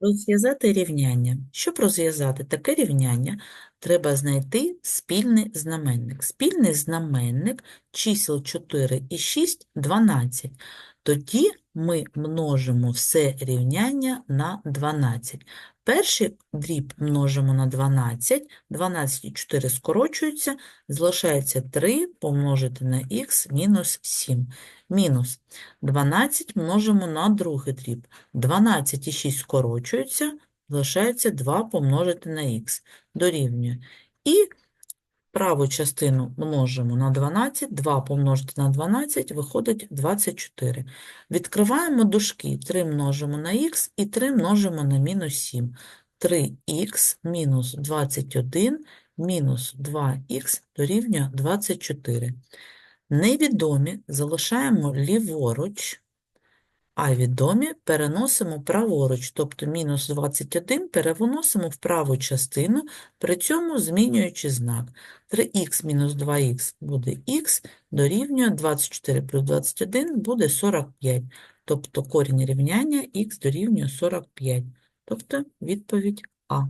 Розв'язати рівняння. Щоб розв'язати таке рівняння, треба знайти спільний знаменник. Спільний знаменник чисел 4 і 6 – 12. Тоді ми множимо все рівняння на 12. Перший дріб множимо на 12, 12 і 4 скорочуються, залишається 3 помножити на х мінус 7. Мінус 12 множимо на другий дріб. 12 і 6 скорочуються, залишається 2 помножити на х, дорівнює. І праву частину множимо на 12, 2 помножити на 12, виходить 24. Відкриваємо дужки, 3 множимо на х і 3 множимо на мінус 7. 3х мінус 21 мінус 2х дорівнює 24. Невідомі залишаємо ліворуч, а відомі переносимо праворуч, тобто мінус 21 перевиносимо в праву частину, при цьому змінюючи знак. 3х мінус 2х буде х, дорівнює 24 плюс 21 буде 45, тобто корінь рівняння х дорівнює 45, тобто відповідь А.